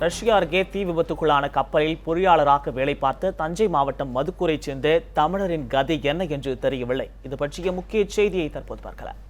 Russia அருகே தீ விபத்துக்குள்ளான கப்பலில் பொறியாளராக வேலை பார்த்த தஞ்சை மாவட்டம் மதுக்கூரை சேர்ந்த தமிழரின் கதி என்ன என்று தெரியவில்லை. இது பற்றிய முக்கிய செய்தியை தற்போது பார்க்கலாம்.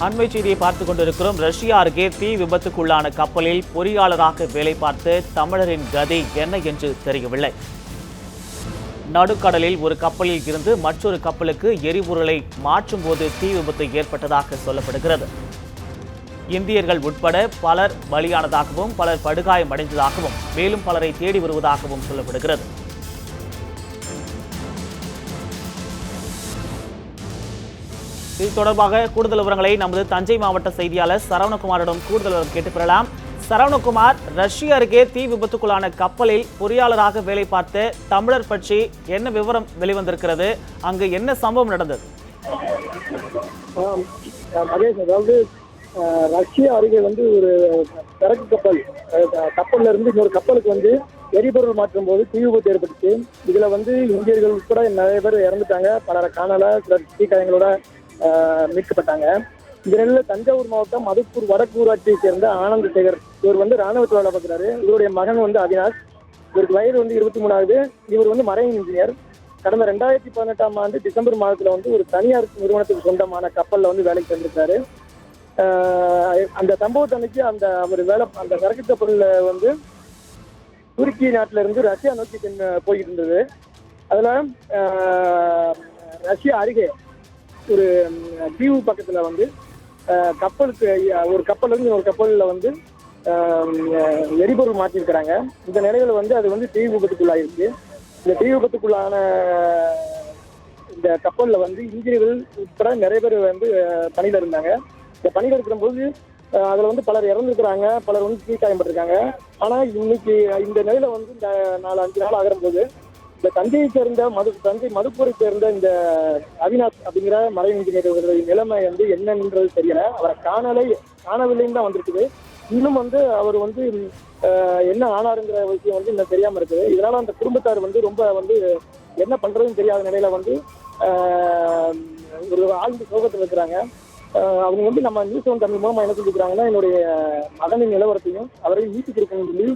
அண்மை செய்தியை பார்த்துக் கொண்டிருக்கிறோம். ரஷ்யா அருகே தீ விபத்துக்குள்ளான கப்பலில் பொறியாளராக வேலை பார்த்து தமிழரின் கதி என்ன என்று தெரியவில்லை. நடுக்கடலில் ஒரு கப்பலில் இருந்து மற்றொரு கப்பலுக்கு எரிபொருளை மாற்றும் போது தீ விபத்து ஏற்பட்டதாக சொல்லப்படுகிறது. இந்தியர்கள் உட்பட பலர் பலியானதாகவும் பலர் படுகாயமடைந்ததாகவும் மேலும் பலரை தேடி வருவதாகவும் சொல்லப்படுகிறது. இது தொடர்பாக கூடுதல் விவரங்களை நமது தஞ்சை மாவட்ட செய்தியாளர் சரவணகுமாரிடம் கூடுதல் விவரம் கேட்டு பெறலாம். சரவணகுமார் ரஷ்ய அருகே தீ விபத்துக்குள்ளான கப்பலில் பொறியாளராக வேலை பார்த்து தமிழர் பற்றி என்ன விவரம் வெளிவந்திருக்கிறது? அங்கு என்ன சம்பவம் நடந்தது? அதாவது ரஷ்யா அருகே வந்து ஒரு சரக்கு கப்பல் கப்பல்ல இருந்து இன்னொரு கப்பலுக்கு வந்து எரிபொருள் மாற்றும் போது தீ விபத்து ஏற்பட்டுச்சு. இதுல வந்து இந்தியர்கள் உட்பட நிறைய பேர் இறந்துட்டாங்க. பலரை காணல. சிலர் தீக்காயங்களோட மீட்கப்பட்டாங்க. இதனில் தஞ்சாவூர் மாவட்டம் மதுப்பூர் வடக்கு ஊராட்சியை சேர்ந்த ஆனந்த சேகர். இவர் வந்து ராணுவத்தில் வேலை பார்க்குறாரு. இவருடைய மகன் வந்து அவினாஷ். இவருக்கு வயது வந்து இருபத்தி மூணாவது இவர் வந்து மரைன் இன்ஜினியர். கடந்த ரெண்டாயிரத்தி பதினெட்டாம் ஆண்டு டிசம்பர் மாதத்தில் வந்து ஒரு தனியார் நிறுவனத்துக்கு சொந்தமான கப்பலில் வந்து வேலைக்கு சேர்ந்திருக்காரு. அந்த சம்பவத்தை அன்னைக்கு அந்த அவர் வேலை அந்த சரக்கு கப்பலில் வந்து துருக்கி நாட்டுல இருந்து ரஷ்யா நோக்கி போய்கிட்டு இருந்தது. அதில் ரஷ்யா அருகே ஒரு தீவு பக்கத்துல வந்து கப்பலுக்கு ஒரு கப்பல் இருந்து ஒரு கப்பலில் வந்து எரிபொருள் மாற்றிருக்கிறாங்க இந்த நிலையில வந்து அது வந்து தீ விபத்துக்குள்ளாயிருக்கு. இந்த தீ விபத்துக்குள்ளான இந்த கப்பலில் வந்து இன்ஜினியர்கள் உட்பட நிறைய பேர் வந்து பணியில் இருந்தாங்க. இந்த பணியில் இருக்கிறபோது அதில் வந்து பலர் இறந்துருக்கிறாங்க. பலர் வந்து தீக்காயப்பட்டிருக்காங்க ஆனால் இன்னைக்கு இந்த நிலையில வந்து இந்த நாலு அஞ்சு நாள் ஆகிற போது இந்த தஞ்சையை சேர்ந்த மது தஞ்சை மதுப்பூரை சேர்ந்த இந்த அவினாஷ் அப்படிங்கிற மறை இன்ஜினியர் நிலைமை வந்து என்னன்றது தெரியல. அவரை காணலை காணவில்லைன்னு தான் வந்திருக்குது. இன்னும் வந்து அவர் வந்து என்ன ஆனாருங்கிற விஷயம் வந்து இன்னும் தெரியாம இருக்குது. இதனால அந்த குடும்பத்தார் வந்து ரொம்ப வந்து என்ன பண்றதுன்னு தெரியாத நிலையில வந்து ஒரு ஆழ்ந்த சோகத்தில் இருக்கிறாங்க. அவங்க வந்து நம்ம நியூஸ் ஒன் தமிழ் மூலமா என்ன சொல்லிக்கிறாங்கன்னா என்னுடைய மகனின் நிலவரத்தையும் அவரையும் மீட்டு கொடுக்கணும்னு சொல்லி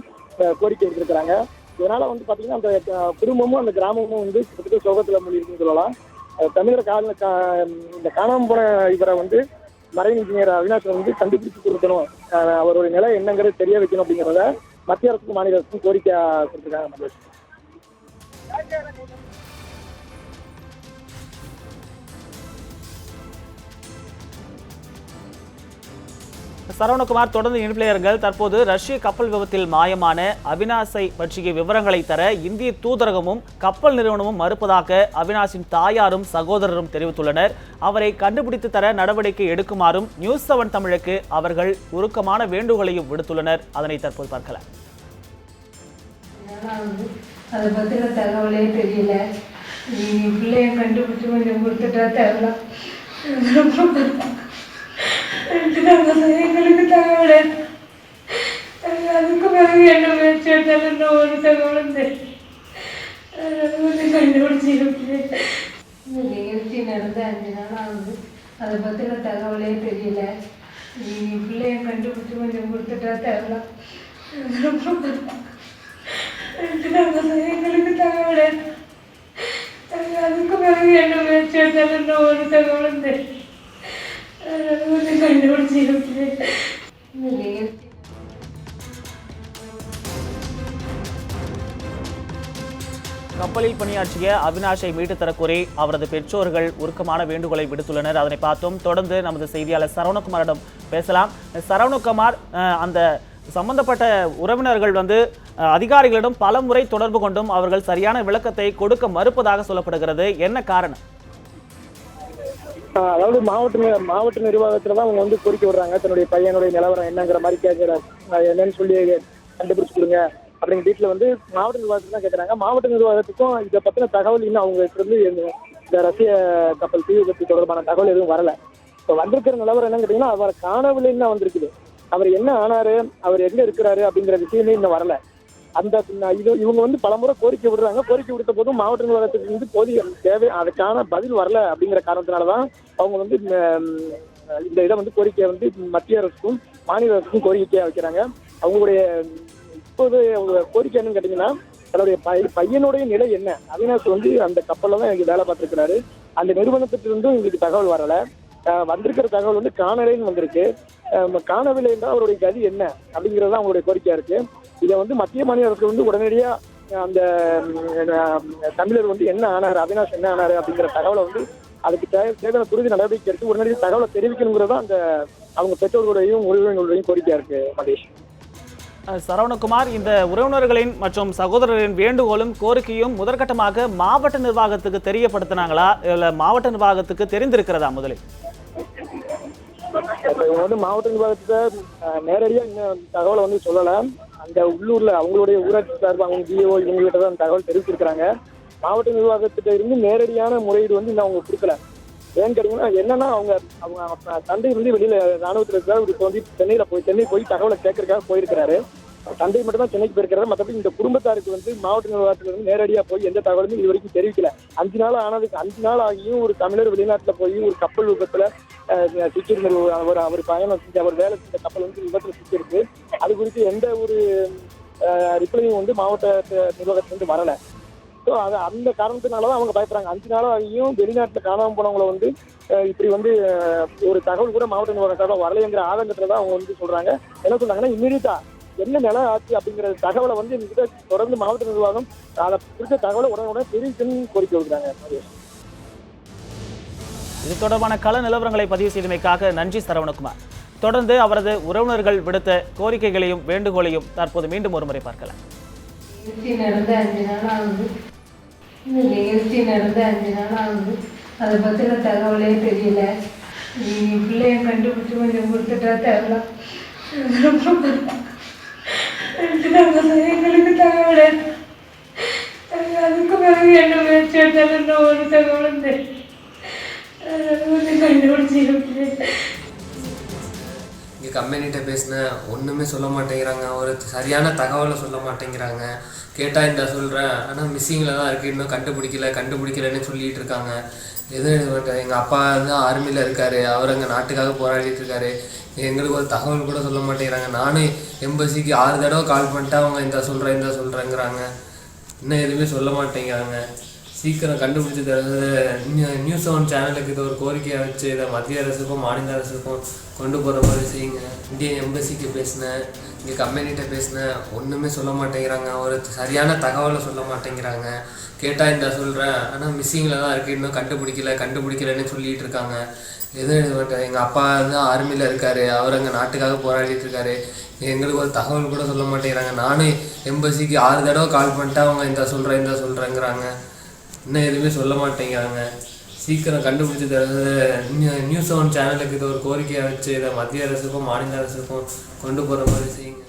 கோரிக்கை எடுத்திருக்கிறாங்க இதனால வந்து பாத்தீங்கன்னா அந்த குடும்பமும் அந்த கிராமமும் வந்து கிட்டத்தட்ட சோகத்துல மூழ்கிருக்குன்னு சொல்லலாம். தமிழர் கால கா- இந்த காணாம போன இவரை வந்து மறைவு இன்ஜினியர் அவினாஷ் வந்து கண்டுபிடிச்சு கொடுக்கணும். அவருடைய நிலை என்னங்கிறது தெரிய வைக்கணும் அப்படிங்கிறத மத்திய அரசுக்கும் மாநில அரசுக்கும் கோரிக்கை கொடுத்துருக்காங்க சரவணகுமார் தொடர்ந்து இணைப்பிலேயர்கள் தற்போது ரஷ்ய கப்பல் விபத்தில் மாயமான அவினாஷை பற்றிய விவரங்களை தர இந்திய தூதரகமும் கப்பல் நிறுவனமும் மறுப்பதாக அவினாஷின் தாயாரும் சகோதரரும் தெரிவித்துள்ளனர். அவரை கண்டுபிடித்து தர நடவடிக்கை எடுக்குமாறும் நியூஸ் செவன் தமிழுக்கு அவர்கள் உருக்கமான வேண்டுகோளையும் விடுத்துள்ளனர். அதனை தற்போது பார்க்கலாம். அதை பற்றின தகவலே தெரியல. பிள்ளைய கொஞ்சம் கொடுத்துட்டா ரெண்டு நாள் எங்களுக்கு தகவலே அதுக்கு பிறகு என்ன முயற்சி எடுத்தாலும் இன்னும் ஒரு தகவலும் தெரியும் அதை வந்து கண்டுபிடிச்சி இந்த நிகழ்ச்சி நடந்த அஞ்சு நாள் ஆகுது அதை பற்றின தகவலே தெரியல நீ பிள்ளைய கண்டுபிடிச்சி கொஞ்சம் கொடுத்துட்டா தரலாம் ரெண்டு நாள் எங்களுக்கு தகவலே அதுக்கு பிறகு என்ன முயற்சி எடுத்தாலும் இன்னும் ஒரு தகவலும் தெரியும் அதை வந்து கண்டுபிடிச்சி இந்த கப்பலில் பணியாற்றிய அவினாஷை மீட்டு தரக்கோரி அவரது பெற்றோர்கள் உருக்கமான வேண்டுகோளை விடுத்துள்ளனர். அதனை பார்த்தோம். தொடர்ந்து நமது செய்தியாளர் சரவணகுமாரிடம் பேசலாம். சரவணகுமார் அந்த சம்பந்தப்பட்ட உறவினர்கள் வந்து அதிகாரிகளிடம் பல முறை தொடர்பு கொண்டும் அவர்கள் சரியான விளக்கத்தை கொடுக்க மறுப்பதாக சொல்லப்படுகிறது. என்ன காரணம்? அதாவது மாவட்ட மாவட்ட நிர்வாகத்துல தான் அவங்க வந்து கோரிக்கை விடுறாங்க. தன்னுடைய பையனுடைய நிலவரம் என்னங்கிற மாதிரி கேட்கிறாங்க என்னன்னு சொல்லி கண்டுபிடிச்சு கொடுங்க அப்படிங்கிற டீட்டில் வந்து மாவட்ட நிர்வாகத்துக்கு தான் கேட்குறாங்க மாவட்ட நிர்வாகத்துக்கும் இதை பற்றின தகவல் இன்னும் அவங்க இருந்து இந்த ரஷ்ய கப்பல் தீ விபத்து தொடர்பான தகவல் எதுவும் வரல. இப்போ வந்திருக்கிற நிலவரம் என்னன்னு கேட்டிங்கன்னா அவர் காணவில்லைன்னு தான் வந்திருக்குது. அவர் என்ன ஆனாரு அவர் எங்க இருக்கிறாரு அப்படிங்கிற விஷயமே இன்னும் வரல. அந்த இது இவங்க வந்து பலமுறை கோரிக்கை விடுறாங்க. கோரிக்கை விடுத்த போதும் மாவட்ட நிர்வாகத்துக்கு வந்து போதிய தேவை. அதுக்கான பதில் வரல அப்படிங்கிற காரணத்தினால தான் அவங்க வந்து இந்த இதை வந்து கோரிக்கையை வந்து மத்திய அரசுக்கும் மாநில அரசுக்கும் கோரிக்கையாக வைக்கிறாங்க. அவங்களுடைய இப்போது அவங்க கோரிக்கை என்னன்னு கேட்டிங்கன்னா தன்னுடைய பை பையனுடைய நிலை என்ன? அவினாஷ் வந்து அந்த கப்பலில் தான் எனக்கு வேலை பார்த்துருக்கிறாரு. அந்த நிறுவனத்திலிருந்தும் எங்களுக்கு தகவல் வரலை. வந்திருக்கிற தகவல் வந்து காணலைன்னு வந்திருக்கு. காணவில்லை என்றால் அவருடைய கதி என்ன? அப்படிங்கிறது தான் அவங்களுடைய கோரிக்கையா இருக்கு. இதை வந்து மத்திய மாநில அரசு வந்து உடனடியா அஹ் அந்த தமிழர் வந்து என்ன ஆனாரு அவினாஷ் என்ன ஆனாரு அப்படிங்கிற தகவலை வந்து அதுக்கு தேவையான துரித நடவடிக்கை எடுத்து உடனடியாக தகவலை தெரிவிக்கணுங்கிறது அந்த அவங்க பெற்றோர்களுடையும் உறவினர்களுடையும் கோரிக்கையா இருக்கு மகேஷ். சரவணகுமார் இந்த உறவினர்களின் மற்றும் சகோதரர்களின் வேண்டுகோளும் கோரிக்கையும் முதற்கட்டமாக மாவட்ட நிர்வாகத்துக்கு தெரியப்படுத்தினாங்களா? இல்ல மாவட்ட நிர்வாகத்துக்கு தெரிந்திருக்கிறதா முதலில்? இவங்க வந்து மாவட்ட நிர்வாகத்தை அஹ், நேரடியா இன்னும் தகவலை வந்து சொல்லல. அந்த உள்ளூர்ல அவங்களுடைய ஊராட்சி சார்பு அவங்க ஜிஓ இவங்ககிட்ட தான் தகவல் தெரிவிச்சிருக்கிறாங்க. மாவட்ட நிர்வாகத்திட்ட இருந்து நேரடியான முறையீடு வந்து இன்னும் அவங்க கொடுக்கல. ஏன்னு கேட்டீங்கன்னா என்னன்னா அவங்க அவங்க தந்தை வந்து வெளியில ராணுவத்தில் இருக்கிறார் இப்போ வந்து சென்னையில போய் சென்னை போய் தகவலை கேட்கறதுக்காக போயிருக்கிறாரு. தந்தை மட்டும் தான் சென்னைக்கு போயிருக்கிறாரு. மற்றபடி இந்த குடும்பத்தாருக்கு வந்து மாவட்ட நிர்வாகத்துல இருந்து நேரடியா போய் எந்த தகவலுமே இது வரைக்கும் தெரிவிக்கல. அஞ்சு நாள் ஆனதுக்கு அஞ்சு நாள் ஆகியும் ஒரு தமிழர் வெளிநாட்டுல போய் ஒரு கப்பல் விபத்துல சிக்கியிருந்த ஒரு அவர் அவர் பயணம் செஞ்ச அவர் வேலை செஞ்ச கப்பல் வந்து விபத்துல சிக்கியிருக்கு. அது குறித்து எந்த ஒரு ரிப்ளையும் வந்து மாவட்ட நிர்வாகத்திலிருந்து வரல. ஸோ அது அந்த காரணத்தினால தான் அவங்க பயப்படுறாங்க. அஞ்சு நாளாகியும் வெளிநாட்டில் காணாமல் போனவங்களை வந்து இப்படி வந்து ஒரு தகவல் கூட மாவட்ட நிர்வாகத்தால் வரலைங்கிற ஆதங்கத்தில் தான் அவங்க வந்து சொல்றாங்க. என்ன சொல்றாங்கன்னா இம்மீடியட்டா என்ன நிலை ஆச்சு? அப்படிங்கிற தகவலை வந்து எங்ககிட்ட தொடர்ந்து மாவட்ட நிர்வாகம் அதை குறித்த தகவலை உடனே உடனே தெரிவிக்கணும்னு கோரிக்கை வைக்கிறாங்க இது தொடர்பான கள நிலவரங்களை பதிவு செய்தமைக்காக நன்றி சரவணகுமார். தொடர்ந்து அவரது உறவினர்கள் விடுத்த கோரிக்கைகளையும் வேண்டுகோளையும் தற்போது மீண்டும் ஒருமுறை பார்க்கலாம். நிகழ்ச்சி நடந்த அஞ்சு நாள் ஆகுது இந்த நிகழ்ச்சி நடந்த அஞ்சு நாள் ஆகுது அதை பற்றின தகவலே தெரியல. நீங்கள் பிள்ளைய கண்டுபிடிச்சி கொஞ்சம் கொடுத்துட்டா தரலாம் எங்களுக்கு தகவல் அதுக்கு பிறகு என்ன முயற்சி எடுத்தாலும் இன்னும் ஒரு தகவலும் தெரியும் அதை கொஞ்சம் கண்டுபிடிச்சி இங்கே கம்பெனிகிட்ட பேசினேன் ஒன்றுமே சொல்ல மாட்டேங்கிறாங்க. ஒரு சரியான தகவலை சொல்ல மாட்டேங்கிறாங்க. கேட்டால் இந்த சொல்கிறேன் ஆனால் மிஸ்ஸிங்கில் தான் இருக்குது இன்னும் கண்டுபிடிக்கல கண்டுபிடிக்கலன்னு சொல்லிட்டு இருக்காங்க. எதுவும் எங்கள் அப்பா வந்து ஆர்மியில் இருக்கார். அவர் அங்கே நாட்டுக்காக போராடிட்டு இருக்காரு. எங்களுக்கு ஒரு தகவல் கூட சொல்ல மாட்டேங்கிறாங்க. நானும் எம்பசிக்கு ஆறு தடவை கால் பண்ணிட்டு அவங்க இந்த சொல்கிறேன் இந்த சொல்கிறேங்கிறாங்க இன்னும் எதுவுமே சொல்ல மாட்டேங்கிறாங்க. சீக்கிரம் கண்டுபிடிச்சி தரது. நியூஸ் ஒன் சேனலுக்கு இது ஒரு கோரிக்கையை வச்சு இதை மத்திய அரசுக்கும் மாநில அரசுக்கும் கொண்டு போகிற மாதிரி செய்யுங்க. இந்தியன் எம்பசிக்கு பேசினேன் இங்கே கம்பெனிகிட்ட பேசினேன் ஒன்றுமே சொல்ல மாட்டேங்கிறாங்க. ஒரு சரியான தகவலை சொல்ல மாட்டேங்கிறாங்க. கேட்டால் இந்த சொல்கிறேன் ஆனால் மிஸ்ஸிங்கில் தான் இருக்குது இன்னும் கண்டுபிடிக்கல கண்டுபிடிக்கலன்னு சொல்லிட்டு இருக்காங்க. எதுவும் எங்கள் அப்பா வந்து ஆர்மியில் இருக்காரு. அவர் அங்கே நாட்டுக்காக போராடிட்டு இருக்காரு. எங்களுக்கு ஒரு தகவல் கூட சொல்ல மாட்டேங்கிறாங்க. நானும் எம்பசிக்கு ஆறு தடவை கால் பண்ணிட்டு அவங்க இந்த சொல்கிறேன் இந்த சொல்கிறேங்கிறாங்க இன்னும் எதுவுமே சொல்ல மாட்டேங்கிறாங்க. சீக்கிரம் கண்டுபிடிச்சி தரது. நியூஸ் செவன் சேனலுக்கு இது ஒரு கோரிக்கையை வச்சு இதை மத்திய அரசுக்கும் மாநில அரசுக்கும் கொண்டு போகிற மாதிரி செய்யுங்க.